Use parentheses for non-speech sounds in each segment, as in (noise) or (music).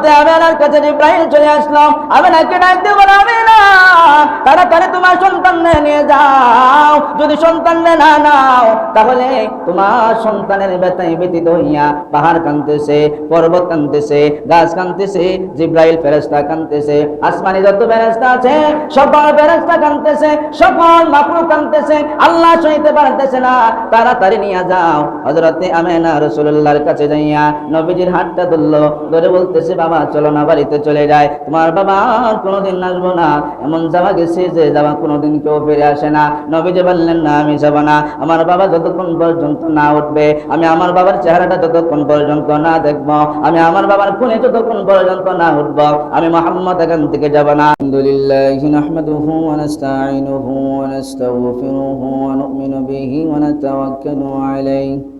হজরতে আমেনার কাছে ইব্রাহিম চলে আসলো আমেনাকে ডাকতে বলো আমেনা তাড়াতাড়ি তোমার সন্তান নিয়ে যাও। যদি সন্তান না নাও, তাহলে তোমার সন্তানের ব্যতীত হইয়া পাহাড় কানতেছে পর্বত কানতেছে গাছ কানতেছে জিব্রাইল কানতেছে আসমানি যত আছে, সকল কানতেছে সকল কানতেছে আল্লাহ সইতে পারতেছে না। তাড়াতাড়ি নিয়ে যাও। হজরতে আমেনা রসুল্লাহর কাছে যাইয়া নবীজির হাতটা ধরলো, ধরে বলতেছে, বাবা, চলো না, বাড়িতে চলে যায় তোমার বাবা কোনোদিন আসব না। এমন যাওয়া গেছে যে যাওয়া কোনোদিন কেউ ফিরে আসে না। নবীজি বললেন, না, আমি যাব না। আমার বাবা যতক্ষণ পর্যন্ত না উঠবে, আমি আমার বাবার চেহারাটা যতক্ষণ পর্যন্ত না দেখব, আমি আমার বাবার খুনে যতক্ষণ পর্যন্ত না উঠবো, আমি মোহাম্মদ এখান থেকে যাব না। আলহামদুলিল্লাহ নাহমাদুহু ওয়া ওয়া নু'মিনু বিহি ওয়া নাতাওয়াক্কালু আলাইহি।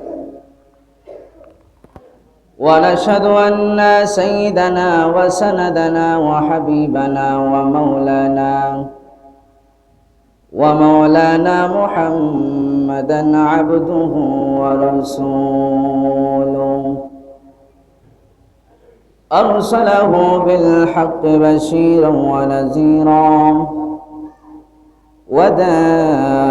ونشهد أن سيدنا وسندنا وحبيبنا ومولانا ومولانا محمدا عبده ورسوله. أرسله بالحق بشيرا ونذيرا وداعيا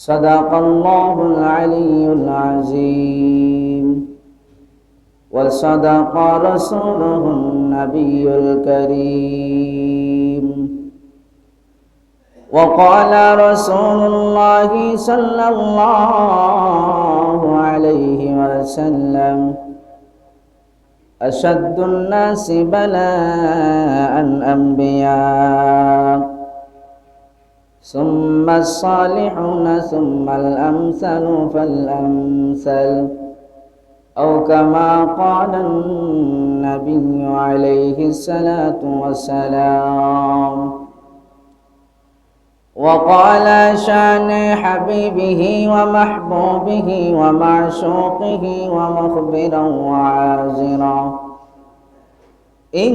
صدق الله العلي العظيم. وصدق رسوله النبي الكريم. وقال رسول الله صلى الله عليه وسلم أشد الناس بلاء الأنبياء. ثم الصالحون ثم الأمثل فالأمثل. أو كما قال النبي عليه الصلاة والسلام. وقال شان حبيبه ومحبوبه ومعشوقه ومخبرا وعازرا. إن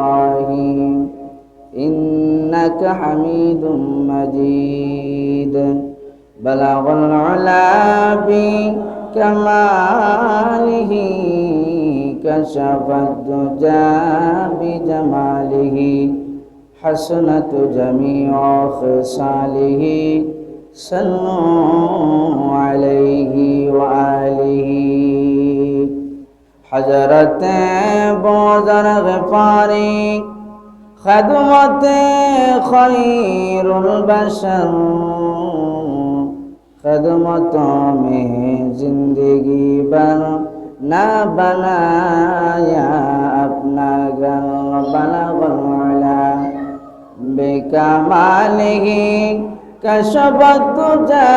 إنك حميد مجيد. بلغ العلا بكماله كشف الدجى بجماله حسنت جميع خصاله. صلوا عليه وآله. حجرت بوزر غفاري خدمت خير البشر خدمت में जिंदगी बर ना बनाया अपना घर बना बनवाला बेकमालिह कशबत तुझा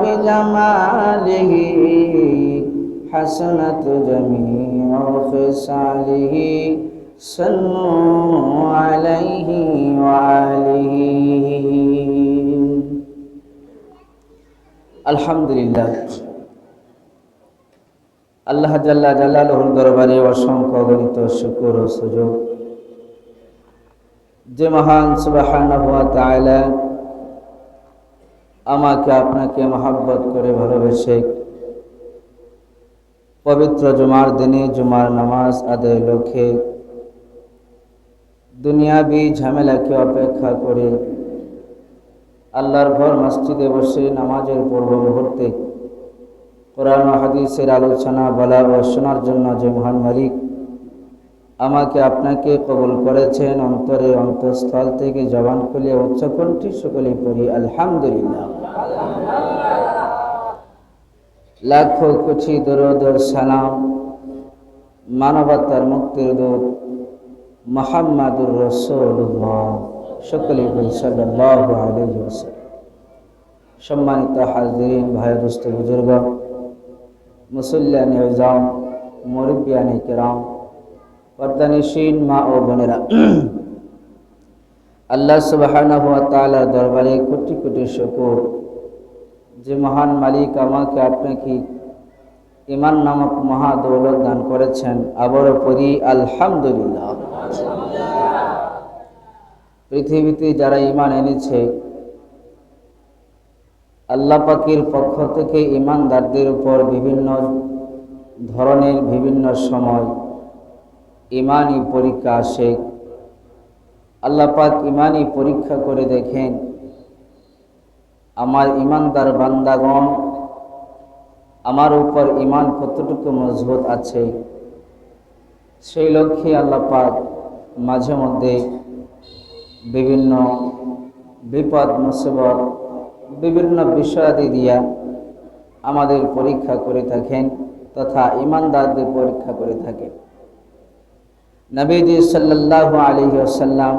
बिजमालिह حسنت جميع خصاله صلوا عليه وآله আলহামদুলিল্লাহ আল্লাহ জাল্লা জাল্লালহুর দরবারে অসংখ্য গণিত শুকুর ও সুযোগ যে মহান সুবাহান তাআলা আমাকে আপনাকে মহাব্বত করে ভালোবেসে পবিত্র জুমার দিনে জুমার নামাজ আদায় লক্ষ্যে দুনিয়াবি ঝামেলাকে অপেক্ষা করে আল্লাহর ঘর মসজিদে বসে নামাজের পূর্ব মুহূর্তে কোরআন হাদিসের আলোচনা, বলা ও শোনার জন্য যে মহান মালিক আমাকে আপনাকে কবুল করেছেন, অন্তরে অন্তঃস্থল থেকে জবান খুলে উচ্চকণ্ঠী সকলে পড়ি, আলহামদুলিল্লাহ। লাখো কুচি দরদ সালাম, মানবতার মুক্তির দূত মোহাম্মদুর রসুল্লাহ সকলে সম্মানিত হাজরিন, ভাই, দোস্ত, বুজুর্গ মুসল্লান ইজাম মুরব্বিয়ান কেরাম, পর্দানিসীন মা ও বোনেরা। (clears throat) আল্লাহ সুবাহানাহু তাআলার দরবারে কোটি কোটি শুকর। যে মহান মালিক আমাকে আপনাকে ইমান নামক মহা দৌলত দান করেছেন, আবারও পড়ি, আলহামদুলিল্লাহ। পৃথিবীতে যারা ইমান এনেছে, আল্লাহ পাকির পক্ষ থেকে ইমানদারদের উপর বিভিন্ন ধরনের বিভিন্ন সময় ইমানই পরীক্ষা আসে। আল্লাহ পাক ইমানই পরীক্ষা করে দেখেন, আমার ইমানদার বান্দাগণ, আমার উপর ইমান কতটুকু মজবুত আছে? সেই লক্ষ্যে আল্লাহ পাক মাঝে মধ্যে বিভিন্ন বিপদ, মুসিবত, বিভিন্ন বিষয়াদি দিয়া আমাদের পরীক্ষা করে থাকেন তথা ইমানদারদের পরীক্ষা করে থাকেন। নবীজি সাল্লাহ আলহি আসাল্লাম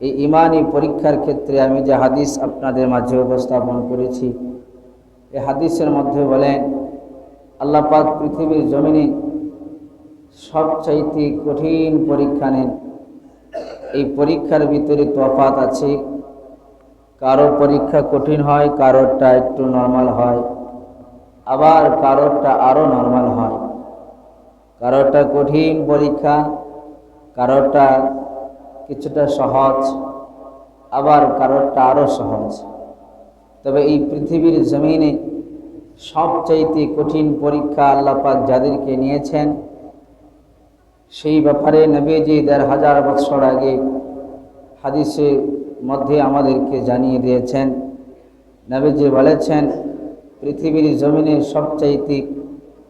এই ইমানি পরীক্ষার ক্ষেত্রে আমি যে হাদিস আপনাদের মাঝে উপস্থাপন করেছি এই হাদিসের মধ্যে বলেন, আল্লাহ পাক পৃথিবীর জমিনে সবচাইতে কঠিন পরীক্ষা নেন। এই পরীক্ষার ভিতরে তফাত আছে। কারও পরীক্ষা কঠিন হয়, কারোরটা একটু নর্মাল হয়। আবার কারোরটা আরও নর্মাল হয়। কারোরটা কঠিন পরীক্ষা, কারোরটা কিছুটা সহজ, আবার কারোরটা আরও সহজ। তবে এই পৃথিবীর জমিনে সবচাইতে কঠিন পরীক্ষা আল্লাপাক যাদেরকে নিয়েছেন সেই ব্যাপারে নবীজি দেড় হাজার বৎসর আগে হাদিসে মধ্যে আমাদেরকে জানিয়ে দিয়েছেন। নবীজি বলেছেন, পৃথিবীর জমিনে সবচাইতে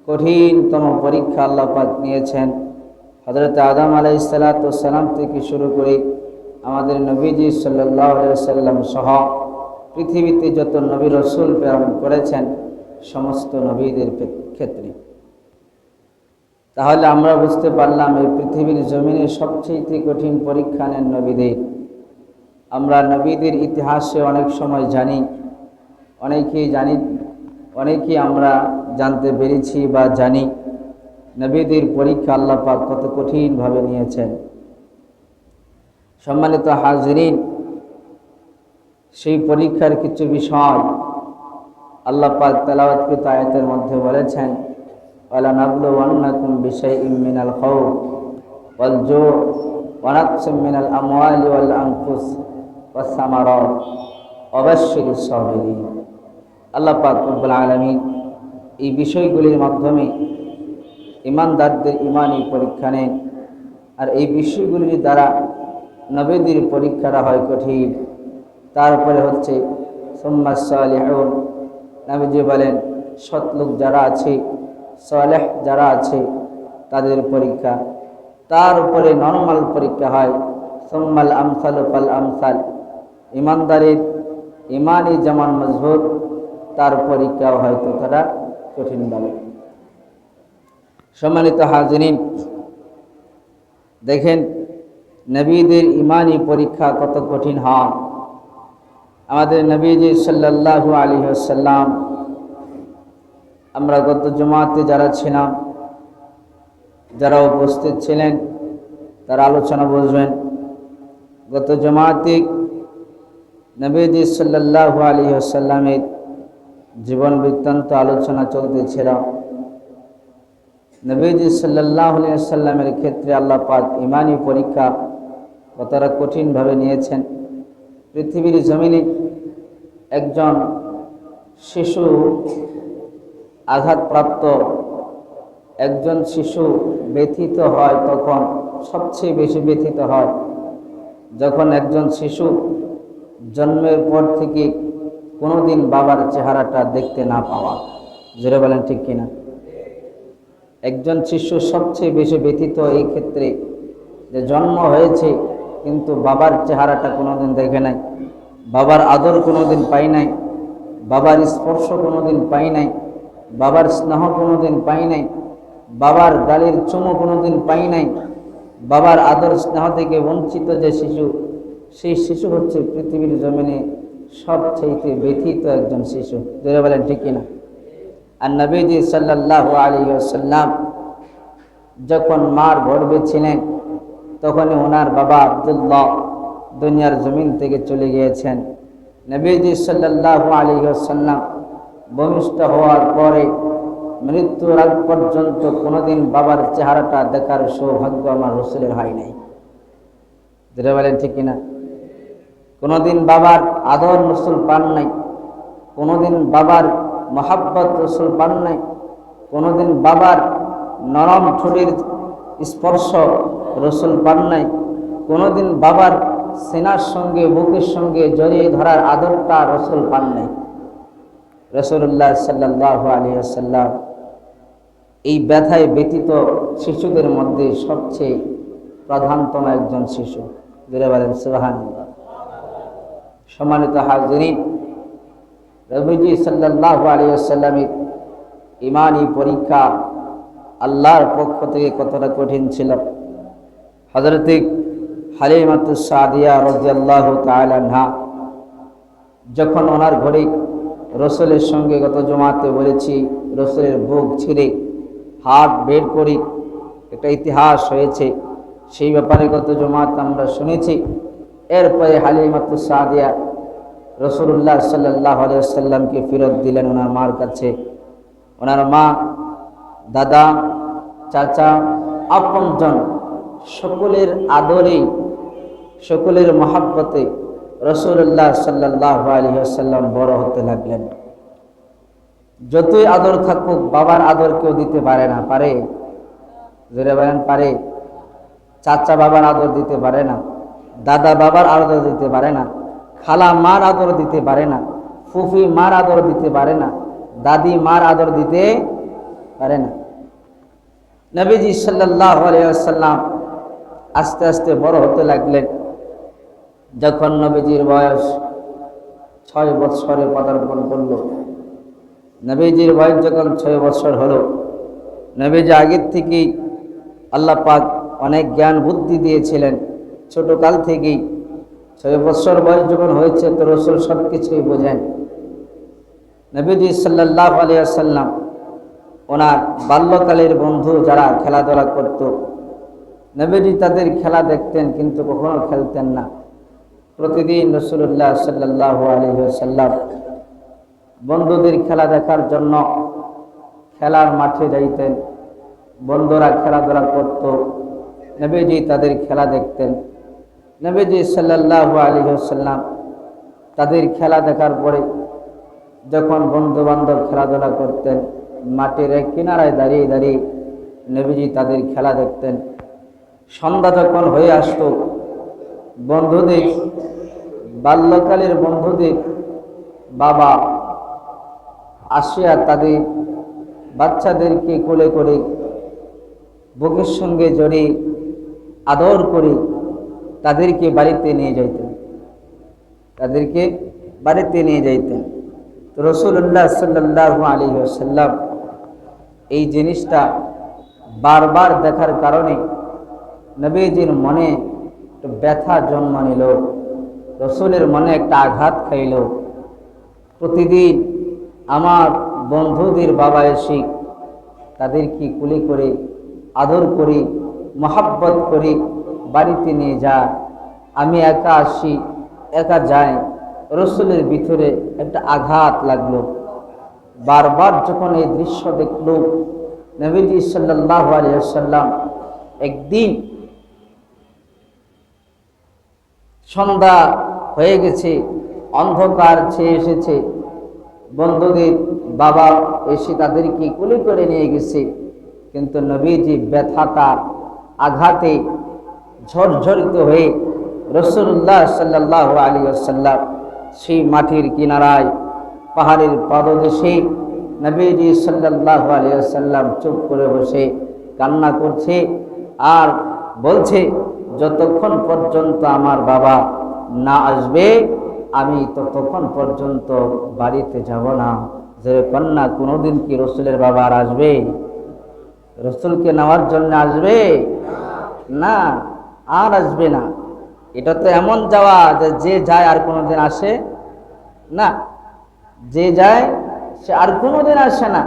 কঠিনতম পরীক্ষা আল্লাহ পাক নিয়েছেন। হজরত আদম আলাই সালাতাম থেকে শুরু করে আমাদের নবীজি সাল্লাহ সাল্লাম সহ পৃথিবীতে যত নবী রসুল প্রেরণ করেছেন, সমস্ত নবীদের ক্ষেত্রে। তাহলে আমরা বুঝতে পারলাম এই পৃথিবীর জমিনে সবচেয়ে কঠিন পরীক্ষা নেন নবীদের। আমরা নবীদের ইতিহাসে অনেক সময় জানি, অনেকেই জানি, অনেকেই আমরা জানতে পেরেছি বা জানি নবীদের পরীক্ষা আল্লাহ পাক কত কঠিনভাবে নিয়েছেন। সম্মানিত হাজরিন, সেই পরীক্ষার কিছু বিষয় আল্লাহ পাক তালাওয়াতকৃত আয়াতের মধ্যে বলেছেন ওয়াল জু' ওয়া নাকসিম মিনাল আমওয়ালি ওয়াল আনফুস ওয়াস সামারাত ওয়াবাশশিরিস সাবিরিন আল্লাহ পাক রব্বুল আলামিন এই বিষয়গুলির মাধ্যমে ইমানদারদের ইমানই পরীক্ষা নেন আর এই বিষয়গুলির দ্বারা নবীদের পরীক্ষাটা হয় কঠিন। তারপরে হচ্ছে সোম্মা সালেহন, নবীজি বলেন, সৎলোক যারা আছে সালেহ যারা আছে, তাদের পরীক্ষা। তার উপরে নর্মাল পরীক্ষা হয়। সোম্মাল আমসাল ফাল আমসাল। ইমানদারের ইমানই যেমন মজবুত, তার পরীক্ষাও হয়তো তারা কঠিনভাবে সম্মানিত হাজিরিন, দেখেন, নবীদের ইমানি পরীক্ষা কত কঠিন হয়। আমাদের নবীজি সাল্লাল্লাহু আলী সাল্লাম আমরা গত জমাতে যারা ছিলাম, যারা উপস্থিত ছিলেন, তারা আলোচনা বুঝবেন। গত জমাতে নবীজি সাল্লাল্লাহু আলী সাল্লামের জীবন বৃত্তান্ত আলোচনা চলতেছিল। নবীজি সাল্লাহ সাল্লামের ক্ষেত্রে আল্লাহ পাক ইমানি পরীক্ষা কতটা কঠিনভাবে নিয়েছেন। পৃথিবীর জমিনে একজন শিশু আঘাতপ্রাপ্ত একজন শিশু ব্যথিত হয় তখন, সবচেয়ে বেশি ব্যথিত হয়। যখন একজন শিশু জন্মের পর থেকে কোনোদিন বাবার চেহারাটা দেখতে না পাওয়া। জোরে বলেন ঠিক কিনা? একজন শিশু সবচেয়ে বেশি ব্যথিত এই ক্ষেত্রে যে জন্ম হয়েছে, কিন্তু বাবার চেহারাটা কোনোদিন দেখে নাই, বাবার আদর কোনোদিন পাই নাই, বাবার স্পর্শ কোনোদিন পাই নাই বাবার স্নেহ কোনোদিন পাই নাই, বাবার গালির চুমো কোনোদিন পাই নাই, বাবার আদর স্নেহ থেকে বঞ্চিত যে শিশু, সেই শিশু হচ্ছে পৃথিবীর জমিনে সবচেয়ে ব্যথিত একজন শিশু। যেটা বলেন, ঠিক কিনা? আর নবীজি সাল্লাহ আলী সাল্লাম যখন মার গর্বে ছিলেন তখনই ওনার বাবা আবদুল্লাহ দুনিয়ার জমিন থেকে চলে গিয়েছেন। নবীজি সাল্লাহ আলী সাল্লাম ভূমিষ্ঠ হওয়ার পরে মৃত্যুর আগ পর্যন্ত কোনোদিন বাবার চেহারাটা দেখার সৌভাগ্য আমার রসুলের হয় নাই। যেটা বলেন, ঠিক কিনা? কোনোদিন বাবার আদর রসুল পান নাই, কোনোদিন বাবার মহাব্বত রসুল পান নাই, কোনোদিন বাবার নরম ঠোঁটের স্পর্শ রসুল পান নাই, কোনোদিন বাবার সেনার সঙ্গে, বুকের সঙ্গে জড়িয়ে ধরার আদরটা রসুল পান নাই। রসুল্লাহ সাল্লাহ আলী আসাল্লাম এই ব্যথায় ব্যতীত শিশুদের মধ্যে সবচেয়ে প্রধানতম একজন শিশু। সুবাহান সম্মানিত হাজরিন রবিজি সাল্লাহ আলিয়াল্লামের ইমানি পরীক্ষা আল্লাহর পক্ষ থেকে কতটা কঠিন ছিল? হজরতে হালিমাতুসাদিয়া রজিয়াল্লাহ তালাহা যখন ওনার ঘরে রসুলের সঙ্গে গত জমাতে বলেছি, রসুলের বুক ছিঁড়ে হাত বের করি একটা ইতিহাস হয়েছে। সেই ব্যাপারে গত জমাত আমরা শুনেছি। এরপরে হালিমাতুসাদিয়া রসুল্লাহ সাল্লাহ সাল্লামকে ফেরত দিলেন ওনার মার কাছে। ওনার মা, দাদা, চাচা, আপনজন সকলের আদরে সকলের মহাব্বতে রসুল্লাহ সাল্লাহ আলী আসাল্লাম বড় হতে লাগলেন। যতই আদর থাকুক, বাবার আদর কেউ দিতে পারে না, পারে? জোরে বলেন, পারে? চাচা বাবার আদর দিতে পারে না, দাদা বাবার আদর দিতে পারে না, খালা মার আদর দিতে পারে না, ফুফি মার আদর দিতে পারে না, দাদি মার আদর দিতে পারে না। নবীজি সাল্লাহ আলিয়াল্লাম আস্তে আস্তে বড় হতে লাগলেন। যখন নবীজির বয়স ছয় বৎসরে পদার্পণ করল, নবীজির বয়স যখন ছয় বৎসর হলো, নবীজি আগের থেকেই আল্লাহ পাক অনেক জ্ঞান বুদ্ধি দিয়েছিলেন। ছোটকাল থেকেই ছয় বৎসর বয়স যখন হয়েছে তো রসুল সব কিছুই বোঝেন। নবীজি সাল্লাহ আলিয়াল্লাম ওনার বাল্যকালের বন্ধু যারা খেলাধুলা করত, নবীজি তাদের খেলা দেখতেন কিন্তু কখনো খেলতেন না। প্রতিদিন রসুল্লাহ সাল্লাহ আলহ্লাম বন্ধুদের খেলা দেখার জন্য খেলার মাঠে যাইতেন। বন্ধুরা খেলাধুলা করত। নবীজি তাদের খেলা দেখতেন। নবীজি সাল্লাহ আলহ্লাম তাদের খেলা দেখার পরে যখন বন্ধু বান্ধব খেলাধুলা করতেন মাটির এক কিনারায় দাঁড়িয়ে দাঁড়িয়ে নবীজি তাদের খেলা দেখতেন। সন্ধ্যা যখন হয়ে আসতো বন্ধুদের বাল্যকালের বন্ধুদের বাবা আসিয়া তাদের বাচ্চাদেরকে কোলে করে বুকের সঙ্গে জড়িয়ে আদর করে তাদেরকে বাড়িতে নিয়ে যাইতেন। তাদেরকে বাড়িতে নিয়ে যাইতেন। তো রসুল্লাহ সাল্লাহ আলী সাল্লাম এই জিনিসটা বারবার দেখার কারণে নবীজির মনে একটু ব্যথা জন্ম নিল রসুলের মনে একটা আঘাত খাইল। প্রতিদিন আমার বন্ধুদের বাবা এসে তাদেরকে কুলি করে, আদর করি, মহাব্বত করি বাড়িতে নিয়ে যা আমি একা আসি, একা যাই। রসুলের ভিতরে একটা আঘাত লাগল। বারবার যখন এই দৃশ্য দেখল, নবীজি সাল্লাহ আলিয়াল্লাম একদিন সন্ধ্যা হয়ে গেছে, অন্ধকার ছেয়ে এসেছে। বন্ধুদের বাবা এসে তাদেরকে কুলি করে নিয়ে গেছে। কিন্তু নবীজি ব্যথাটা, আঘাতে ঝরঝরিত হয়ে রসুল্লাহ সাল্লাহ আলী আসাল্লাম সেই মাটির কিনারায়, পাহাড়ের পাদদেশে নবীজি সাল্লাহ আলী আসাল্লাম চুপ করে বসে কান্না করছে আর বলছে যতক্ষণ পর্যন্ত আমার বাবা না আসবে, আমি ততক্ষণ পর্যন্ত বাড়িতে যাব না। যে কন্যা কোনোদিন কি রসুলের বাবা আর আসবে? রসুলকে নেওয়ার জন্য আসবে? না, আর আসবে না। এটা তো এমন যাওয়া যে যে যায় আর কোনোদিন আসে না। যে যায়, সে আর কোনোদিন আসে না।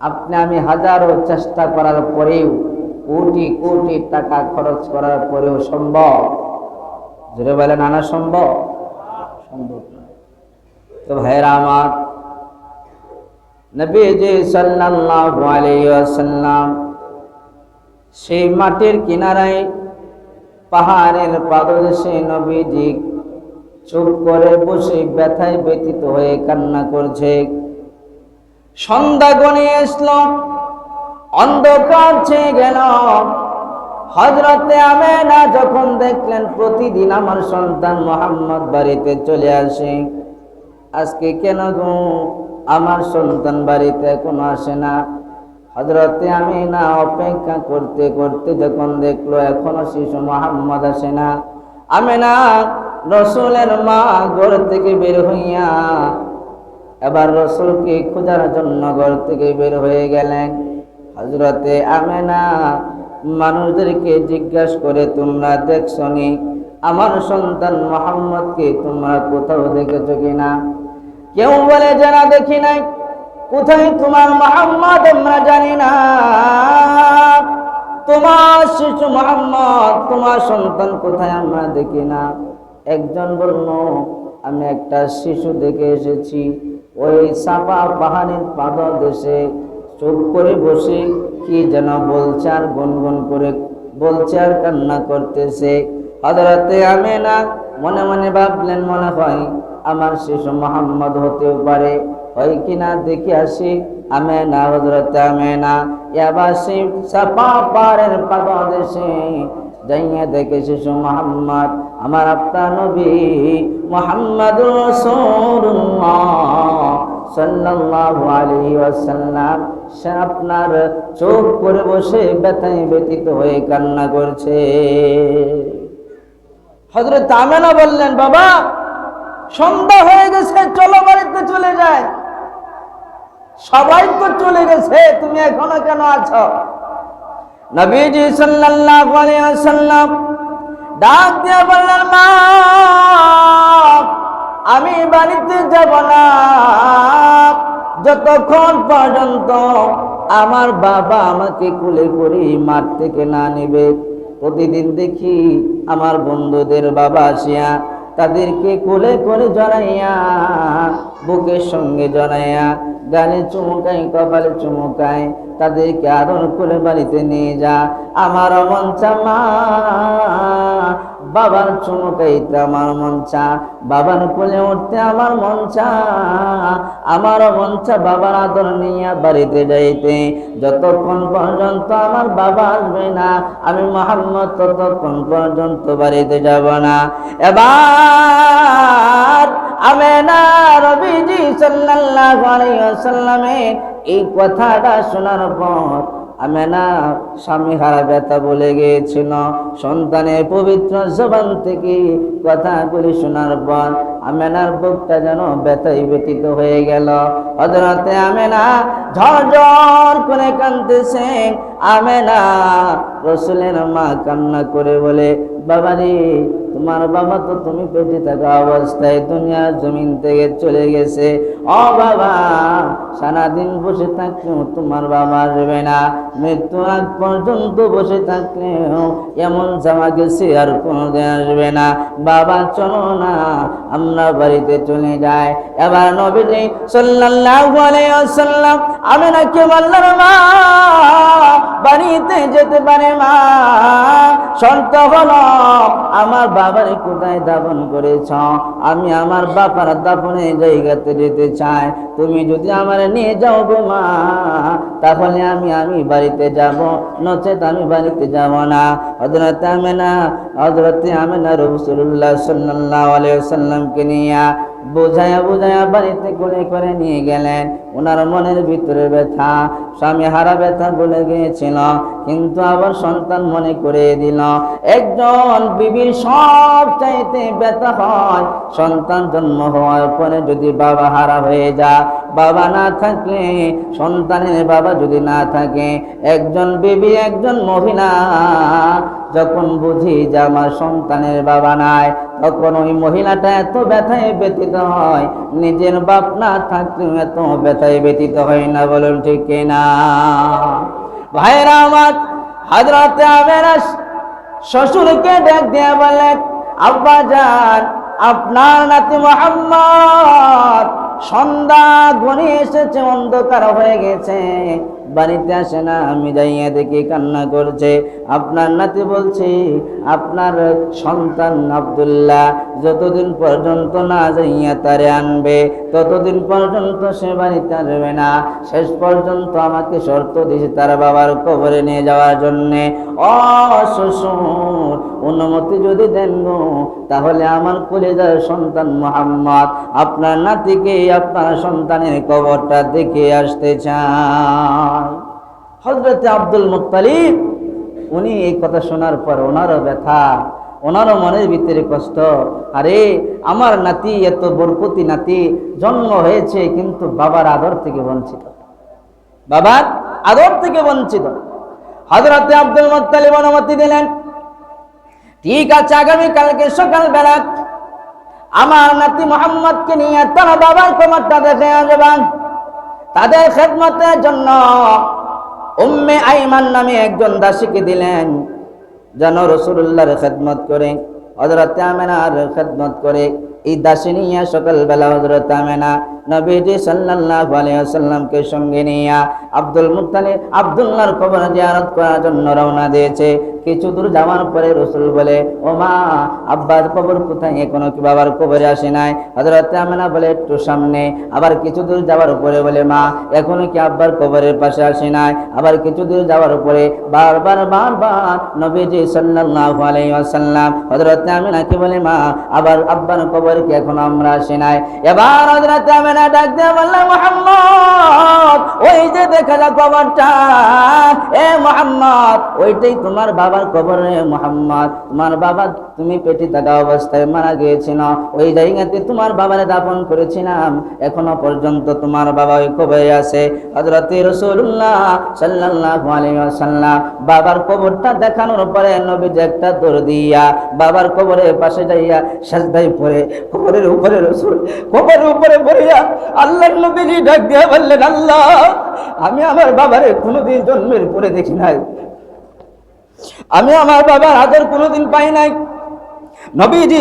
আপনি আমি হাজারো চেষ্টা করার পরেও কোটি কোটি টাকা খরচ করার পরেও সম্ভব? জোরে বলেন, আনা সম্ভব? সম্ভব তো ভাইরা আমার, নবীজি সাল্লাল্লাহু আলাইহি ওয়াসাল্লাম সেই মাটির কিনারায় পাহাড়ের পাদদেশে নবীজি চুপ করে বসে ব্যথায় ব্যতীত হয়ে কান্না করছে। সন্ধ্যা গনিয়ে আসলো। অন্ধকার ছেয়ে গেল। হজরতে আমেনা যখন দেখলেন প্রতিদিন আমার সন্তান মোহাম্মদ বাড়িতে চলে আসে, আজকে কেন গো? আমার সন্তান বাড়িতে এখনও আসে না। হজরতে আমি না অপেক্ষা করতে করতে যখন দেখল এখনও শিশু মোহাম্মদ আসে না আমি না রসুলের মা ঘর থেকে বের হইয়া এবার রসুলকে খোঁজার জন্য ঘর থেকে বের হয়ে গেলেন। হজরতে আমেনা মানুষদেরকে জিজ্ঞাসা করে, তোমরা দেখছ নি আমার সন্তান মোহাম্মদকে তোমরা কোথাও দেখেছ কিনা? কেউ বলে, যারা দেখি নাই। কোথায় তোমার মোহাম্মদ? আমরা জানি না। তোমার শিশু মোহাম্মদ, তোমার সন্তান কোথায়? আমরা দেখি না। একজন বলল, আমি একটা শিশু দেখে এসেছি। ওই সাপা পাহাড়ের পাদ দেশে চুপ করে বসে, কি যেন বলছে আর গুনগুন করে বলছে আর কান্না করতেছে। হজরতে আমি না মনে মনে ভাবলেন, মনে হয় আমার শিশু মোহাম্মদ হতেও পারে। হয় কিনা দেখে আসি আমে না হজরতে আমে না এবার সেই সাপা পাহাড়ের পাদ দেশে যাইয়া দেখে শিশু মোহাম্মদ, আমার আপনার নবী মোহাম্মদ সাল্লাল্লাহু আলাইহি ওয়াসাল্লাম। সে আপনার চোখ করে বসে ব্যথায় ব্যতীত হয়ে কান্না করছে। হযরত আমেনা বললেন, বাবা, সন্ধ্যা হয়ে গেছে, চলো বাড়িতে চলে যায় সবাই তো চলে গেছে, তুমি এখনও কেন আছো? নবীজি সাল্লাল্লাহু আলাইহি ওয়াসাল্লাম ডাক দিয়ে বললেন, মা, আমি বাড়িতে যাব না। যতক্ষণ পর্যন্ত আমার বাবা আমাকে কুলে করে মাঠ থেকে না নেবে, প্রতিদিন দেখি আমার বন্ধুদের বাবা আসিয়া তাদেরকে কোলে করে জড়াইয়া, বুকের সঙ্গে জড়াইয়া গালে চুমুকাই কপালে চুমুকায় তাদেরকে আদর করে বাড়িতে নিয়ে যা। আমার মন চামা বাবার চমকাইতে আমার মন চা। বাবার কোলে উঠতে আমার মন চা। আমারও মন চা বাবার আদর নিয়ে বাড়িতে যাইতে। যতক্ষণ পর্যন্ত আমার বাবা আসবে না, আমি মোহাম্মদ ততক্ষণ পর্যন্ত বাড়িতে যাব না। এবার আমি আমেনা রবিজি সাল্লাল্লাহু আলাইহি ওয়াসাল্লামের এই কথাটা শোনার পর আমেনা স্বামী হারা ব্যথা বলে গিয়েছিল। সন্তানের পবিত্র জবান থেকে কথাগুলি শোনার পর আমেনার বুকটা যেন ব্যথায় ব্যতীত হয়ে গেল। হজরতে আমেনা ঝরঝর করে কাঁদতেছে। আমেনা রসুলের মা কান্না করে বলে, বাবারে তোমার বাবা তো তুমি পেটে থাকা অবস্থায় দুনিয়া জমিন থেকে চলে গেছে। ও বাবা, সারাদিন বসে থাকলেও তোমার বাবা আসবে না। মৃত্যু আগ পর্যন্ত বসে থাকলেও এমন জামা গেছে আর কোনোদিন আসবে না। বাবা, চলো না, আমরা বাড়িতে চলে যাই। এবার নবীজি সাল্লাল্লাহু আলাইহি ওয়াসাল্লাম আমি নাকি বললাম, মা, বাড়িতে যেতে পারে মা সন্ত হলো আমার বাবার কোথায় দাপন করেছ? আমি আমার বাবার দাপনের জায়গাতে যেতে চাই। তুমি যদি আমার নিয়ে যাও গো মা, তাহলে আমি আমি বাড়িতে যাব। নচেত আমি বাড়িতে যাব না। হজরতে আমেনা হজরতে আমেনা রসুল্লাহ সাল্লাহ আলাইসাল্লামকে নিয়ে বোঝায়া বোঝায়া বাড়িতে করে করে নিয়ে গেলেন। ওনার মনের ভিতরে ব্যথা, স্বামী হারা ব্যথা বলে গিয়েছিল, কিন্তু আবার সন্তান মনে করে দিল। একজন বিবির সব চাইতে ব্যথা হয়, সন্তান জন্ম হওয়ার পরে যদি বাবা হারা হয়ে যায় বাবা না থাকলে, সন্তানের বাবা যদি না থাকে, একজন বিবি, একজন মহিলা, যখন বুঝি যে আমার সন্তানের বাবা নাই, তখন ওই মহিলাটা এত ব্যথায় ব্যতীত হয়, নিজের বাপ না থাকলেও এত ব্যথায় ব্যতীত হয় না, বলুন ঠিক না? ভাইরা আমার, হাজরাতে আমেরা শ্বশুরকে ডাক দিয়ে বলেন আব্বা যান আপনার নাতি মোহাম্মদ সন্ধ্যা ঘনিয়ে এসেছে অন্ধকার হয়ে গেছে। বাড়িতে আসে না, আমি যাইয়া দেখি কান্না করছে। আপনার নাতি বলছে, আপনার সন্তান আবদুল্লাহ যতদিন পর্যন্ত না যাইয়া তারে আনবে, ততদিন পর্যন্ত সে বাড়িতে আসবে না। শেষ পর্যন্ত আমাকে শর্ত দিয়েছে তার বাবার কবরে নিয়ে যাওয়ার জন্যে। অ অনুমতি যদি দেন তাহলে আমার কলেজার সন্তান মোহাম্মদ, আপনার নাতিকে আপনার সন্তানের কবরটা দেখে আসতে চায় হজরতে আব্দুল মুক্তালিব উনি এই কথা শোনার পর ওনারও ব্যথা, ওনারও মনের ভিতরে কষ্ট। আরে, আমার নাতি, এত বরকতি নাতি, জন্ম হয়েছে কিন্তু বাবার আদর থেকে বঞ্চিত। বাবার আদর থেকে বঞ্চিত। হজরতে আব্দুল মুক্তালিব অনুমতি দিলেন, ঠিক আছে, আগামীকালকে সকাল বেলা আমার নাতি মোহাম্মদকে নিয়ে তারা বাবার কবরটা দেখে আসবেন। তাদের খেদমতের জন্য উম্মে আইমান নামে একজন দাসীকে দিলেন, যেন রসুল্লাহর খেদমত করে হজরত আমেনার খেদমত করে, এই দাসী নিয়ে সকালবেলা হজরত আমেনা নবীজি সাল্লাল্লাহু আলাইহি ওয়াসাল্লামকে সঙ্গে নিয়ে আব্দুল মুত্তালিব আব্দুল্লাহর কবর জিয়ারত করার জন্য রওনা দিয়েছে। কিছু দূর যাওয়ার পরে রসুল বলে, ও মা আব্বার কবর কোথায়? এখনও কি বাবার কবরে আসে নাই? হজরত আমেনা বলে, একটু সামনে। আবার কিছু দূর যাওয়ার পরে বলে, মা, এখনও কি আব্বার কবরের পাশে আসে নাই? আবার কিছু দূর যাওয়ার পরে বারবার বারবার নবীজি সাল্লাল্লাহু আলাইহি ওয়াসাল্লাম হযরত আমিনাকে বলে, মা, আবার আব্বার কবর কি এখনও আমরা আসি নাই? এবার হযরত আমিনা ডাক দিয়ে বলল, মুহাম্মদ, ওই যে দেখা যা কবরটা এ মুহাম্মদ, ওইটাই তোমার বাবার কবর রে মুহাম্মদ। তোমার বাবা তুমি পেটে থাকা অবস্থায় মারা গিয়েছিল। ওই জায়গাতে তোমার বাবারে দাপন করেছিলাম। এখনও পর্যন্ত তোমার বাবা ওই কবরে আছে। হযরত রাসূলুল্লাহ সাল্লাল্লাহু আলাইহি বাবার কবরটা দেখানোর পরে নবী একটা দৌড় দিয়া বাবার কবরের পাশে যাইয়া সাজদায় পড়ে। কবরের উপরে রসুল, কবরের উপরে পড়িয়া আল্লাহর নবীজি ডাক দিয়া বললেন, আল্লাহ, আমি আমার বাবারে কোনোদিন জন্মের পরে দেখি নাই। আমি আমার বাবার আদর কোনোদিন পাই নাই। নবীজি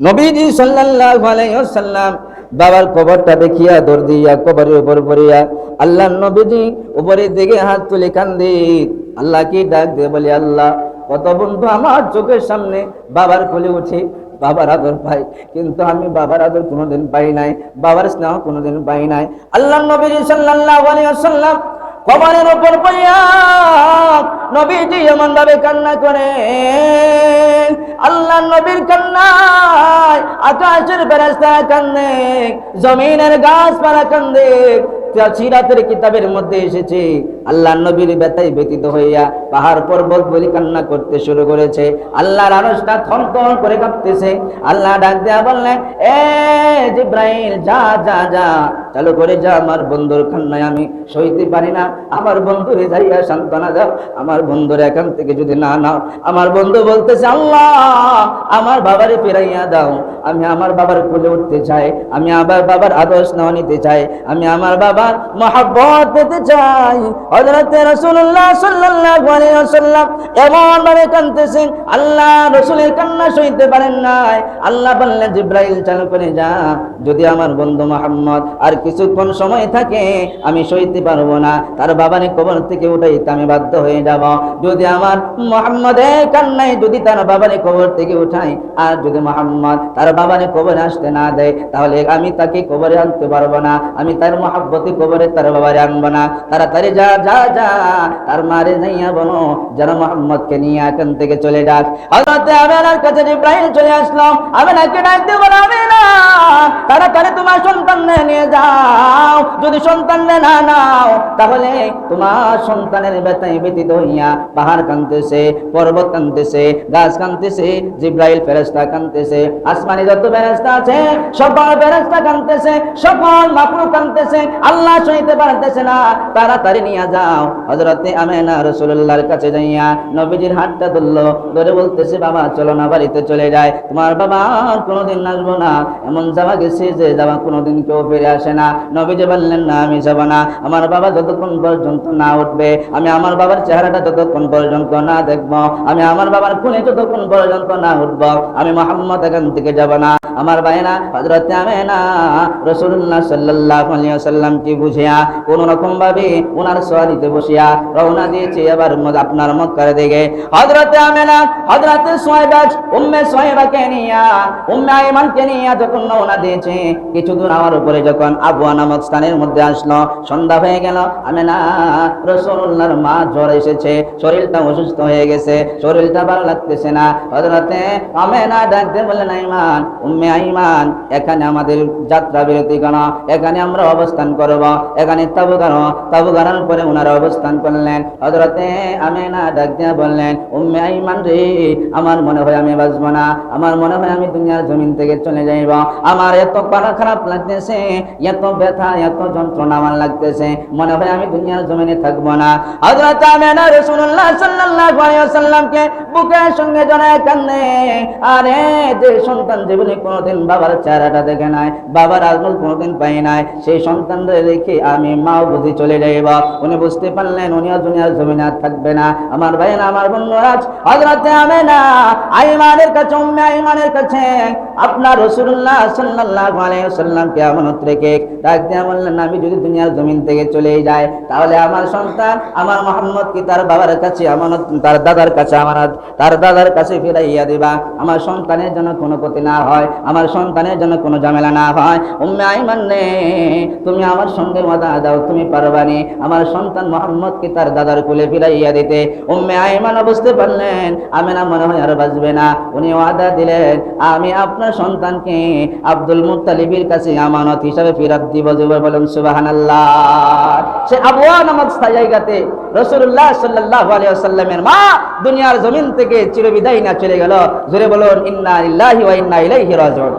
নবীজি সাল্লাল্লাহু আলাইহি ওয়াসাল্লাম বাবার কবরটা দেখিয়া দৌড় দিয়া, কবরের উপর পড়িয়া আল্লাহ নবীজি উপরের দিকে হাত তুলে কান্দি। আল্লাহ কি ডাক দিয়ে বলি, আল্লাহ কত বন্ধু আমার চোখের সামনে বাবার কোলে উঠে, বাবার আদর পাই কিন্তু আমি বাবার আদর কোনোদিন পাই নাই, বাবার স্নেহ কোনোদিন পাই নাই। আল্লাহ নবী সাল্লাল্লাহু কবরের উপর নবীজি এমন ভাবে কান্না করে আল্লাহ নবীর কান্নায় আকাশের বেরাস্তা কান্দে জমিনের গাছপালা কান্দে সিরাতের কিতাবের মধ্যে এসেছে আল্লাহ নবীর ব্যথায় ব্যতীত হইয়া পাহাড় পর্বত বলি কান্না করতে শুরু করেছে। আল্লাহর করে কাঁপতেছে। আল্লাহ ডাক দেয়া বললেন, এ জিব্রাইল, যা যা যা, চালু করে যা, আমার বন্ধুর কান্নায় আমি সইতে পারি না। আমার বন্ধুরে যাইয়া সান্ত্বনা দাও। আমার বন্ধুর এখান থেকে যদি না নাও, আমার বন্ধু বলতেছে, আল্লাহ, আমার বাবারে ফেরাইয়া দাও। আমি আমার বাবার কোলে উঠতে চাই। আমি আবার বাবার আদর্শ নাও নিতে চাই। আমি আমার মহাব্বত পেতে চাই। আলাইহি ওয়াসাল্লাম এমন ভাবে আল্লাহ রাসূলের কান্না পারেন নাই। আল্লাহ বললেন, জিব্রাইল, চালু করে যা। যদি আমার বন্ধু মোহাম্মদ আর কিছুক্ষণ সময় থাকে, আমি সইতে পারব না। তার বাবারে কবর থেকে উঠাইতে আমি বাধ্য হয়ে যাব। যদি আমার মোহাম্মদের কান্নায় যদি তার বাবারে কবর থেকে উঠাই, আর যদি মোহাম্মদ তার বাবারে কবরে আসতে না দেয়, তাহলে আমি তাকে কবরে আনতে পারব না। আমি তার মহাব্বতে কবরে তার বাবারে আনব না। তাড়াতাড়ি যা যা যা। তার মারে যাইয়া বলো, যেন মোহাম্মদকে নিয়ে এখান থেকে চলে যাক। হজরতে আবেলার কাছে ইব্রাহিম চলে আসলো। আবেলাকে ডাকতে বলো, আমেনা, তাড়াতাড়ি তোমার সন্তান নিয়ে যাও। যদি সন্তান না নাও, তাহলে তোমার সন্তানের ব্যথায় ব্যতীত হইয়া পাহাড় কানতেছে পর্বত কানতেছে গাছ কানতেছে জিব্রাইল ফেরেস্তা কানতেছে আসমানি যত ফেরেস্তা আছে, সকল ফেরেস্তা কানতেছে সকল মাকলুক কানতেছে আল্লাহ সইতে পারতেছে না, তাড়াতাড়ি নিয়ে যাও। হযরতে আমেনা রাসূলুল্লাহর কাছে যাইয়া নবীজির হাতটা ধরলো, ধরে বলতেছে, বাবা, চলো না, বাড়িতে চলে যায় তোমার বাবা কোনোদিন আসব না। এমন যাওয়া গেছে যে যাওয়া কোনোদিন কেউ ফিরে আসে না। নবীজি বললেন, না, আমি যাব না। আমার বাবা যতক্ষণ পর্যন্ত না উঠবে, আমি আমার বাবার চেহারাটা যতক্ষণ পর্যন্ত না দেখব। আমি আমার বাবার খুনে যতক্ষণ পর্যন্ত না উঠব, আমি মোহাম্মদ এখান থেকে যাব না। আমার ভাইনা হযরতে আমেনা, রাসূলুল্লাহ সাল্লাল্লাহু আলাইহি ওয়াসাল্লাম কি বুঝিয়া, কোন রকম ভাবে ওনার সোয়ালিতে বসিয়া রওনা দিয়েছে। এবার আপনার মক্কার দিকে। হযরতে আমেনা, হযরতে সোয়েবা উম্মে সোয়েবাকে নিয়া, উম্মে আইমানকে নিয়া যখন রওনা দিয়েছে, কিছু দূর আমার উপরে যখন আবুয়া নামক স্থানের মধ্যে আসলো, সন্ধ্যা হয়ে গেল, আমেনা রাসূলুল্লাহর মা জ্বর এসেছে, শরীরটা অসুস্থ হয়ে গেছে, শরীরটা ভালো লাগতেছে না। হযরতে আমেনা ডাকতে বললেন, আইমান, উম্মে আইমান, এখানে আমাদের যাত্রা বিরতি কেন এখানে আমরা অবস্থান করব, এখানে তাবু গানো তাবু গানোর পরে ওনারা অবস্থান করলেন। হজরতে আমি না ডাক দিয়া বললেন, উম্মে আইমান রে, আমার মনে হয় আমি বাঁচবো না, আমার মনে হয় আমি দুনিয়ার জমিন থেকে চলে যাইব, আমার এত পারা খারাপ লাগতেছে, এত ব্যথা, এত যন্ত্রণা আমার লাগতেছে। মনে হয় আমি দুনিয়ার জমিনে থাকব না। হযরত আমেনা রাসূলুল্লাহ সাল্লাল্লাহু আলাইহি ওয়াসাল্লামকে বুকের সঙ্গে জড়ায় কান্দে আরে, যে সন্তান জীবনে কোনোদিন বাবার চেহারাটা দেখে নাই, বাবার আজমল কোনোদিন পাই নাই, সেই সন্তানদের রেখে আমি মাও বুঝি চলে যাইব। উনি বুঝতে পারলেন, উনিও দুনিয়ার জমিনে আর থাকবে না। আমার ভাই না আমার বন্ধুরাজ হযরতে আমেনা, আইমানের কাছে, উম্মে আইমানের কাছে, আপনার রাসূলুল্লাহ সাল্লাল্লাহু আলাইহি ওয়াসাল্লামকে আমানত রেখে ডাক দিয়া বললেন আমি যদি দুনিয়ার জমিন থেকে চলে যাই, তাহলে আমার সন্তান, আমার মোহাম্মদ কি তার বাবার কাছে আমানত, তার দাদার কাছে আমানত, তার দাদার কাছে ফিরাইয়া দিবা? আমার সন্তানের জন্য কোনো ক্ষতি না হয়, আমার সন্তানের জন্য কোনো ঝামেলা না হয়। উম্মে আইমান নে, তুমি আমার সঙ্গে ওয়াদা দাও, তুমি পারবানি আমার সন্তান মোহাম্মদ কি তার দাদার কোলে ফিরাইয়া দিতে? উম্মে আইমান বুঝতে পারলেন আমি না মনে হয় আর বাঁচবে না। উনি ওয়াদা দিলেন, আমি আপনার সন্তানকে আব্দুল মুত্তালিবের কাছে আমানত হিসাবে ফেরত দিব। যুবর বলেন সুবহানাল্লাহ। সে আবুয়া নামক জায়গাতে রসুল্লাহ সাল্লাহ আলিয়াল্লামের মা দুনিয়ার জমিন থেকে চিরবিদায় না চলে গেল। জোরে বলুন, ইন্না ইল্লাহি ওয়া ইন্না ইলাইহি রাজিউন।